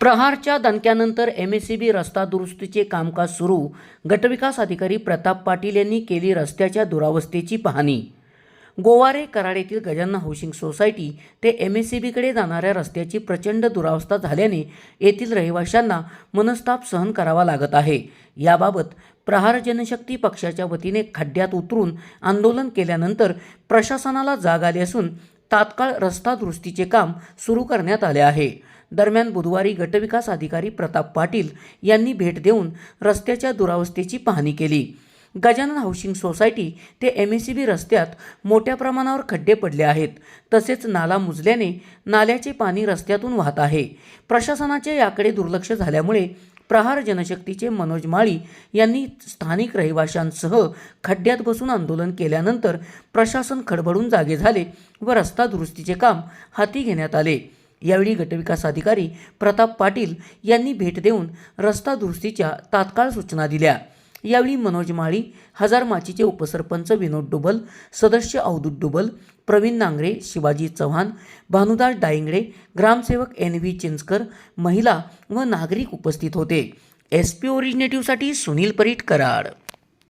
प्रहारच्या दणक्यानंतर M S C B रस्ता दुरुस्तीचे कामकाज सुरू. गटविकास अधिकारी प्रताप पाटील यांनी केली रस्त्याच्या दुरावस्थेची पाहणी. गोवारे कराड येथील गजानन हाऊसिंग सोसायटी ते एम एस सी बीकडे जाणाऱ्या रस्त्याची प्रचंड दुरावस्था झाल्याने येथील रहिवाशांना मनस्ताप सहन करावा लागत आहे. याबाबत प्रहार जनशक्ती पक्षाच्या वतीने खड्ड्यात उतरून आंदोलन केल्यानंतर प्रशासनाला जाग आली असून तात्काळ रस्ता दुरुस्तीचे काम सुरू करण्यात आले आहे. दरम्यान बुधवारी गटविकास अधिकारी प्रताप पाटील यांनी भेट देऊन रस्त्याच्या दुरावस्थेची पाहणी केली. गजानन हाऊसिंग सोसायटी ते एम एस सी बी रस्त्यात मोठ्या प्रमाणावर खड्डे पडले आहेत. तसेच नाला मुजल्याने नाल्याचे पाणी रस्त्यातून वाहत आहे. प्रशासनाचे याकडे दुर्लक्ष झाल्यामुळे प्रहार जनशक्तीचे मनोज माळी यांनी स्थानिक रहिवाशांसह खड्ड्यात बसून आंदोलन केल्यानंतर प्रशासन खडबडून जागे झाले व रस्ता दुरुस्तीचे काम हाती घेण्यात आले. यावेळी गटविकास अधिकारी प्रताप पाटील यांनी भेट देऊन रस्ता दुरुस्तीच्या तात्काळ सूचना दिल्या. यावेळी मनोज माळी हजार माचीचे उपसरपंच विनोद डुबल सदस्य अवधूत डुबल प्रवीण नांगरे शिवाजी चव्हाण भानुदास डायंगडे ग्रामसेवक एन व्ही चिंचकर महिला व नागरिक उपस्थित होते. एस पी ओरिजिनेटिव्हसाठी सुनील परीट कराड.